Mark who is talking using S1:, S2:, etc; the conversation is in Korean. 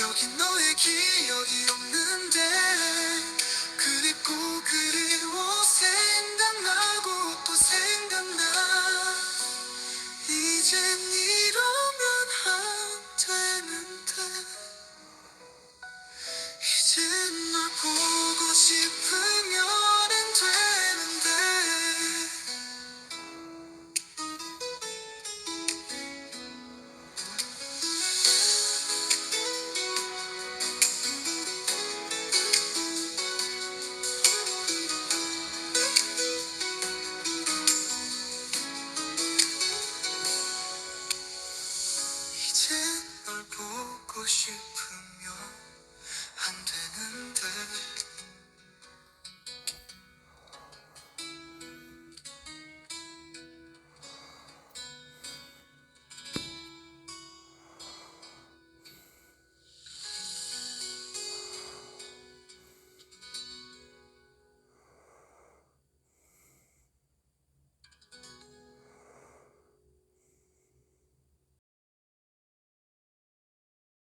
S1: 여기 너의 기억이 없는데 过些朋友。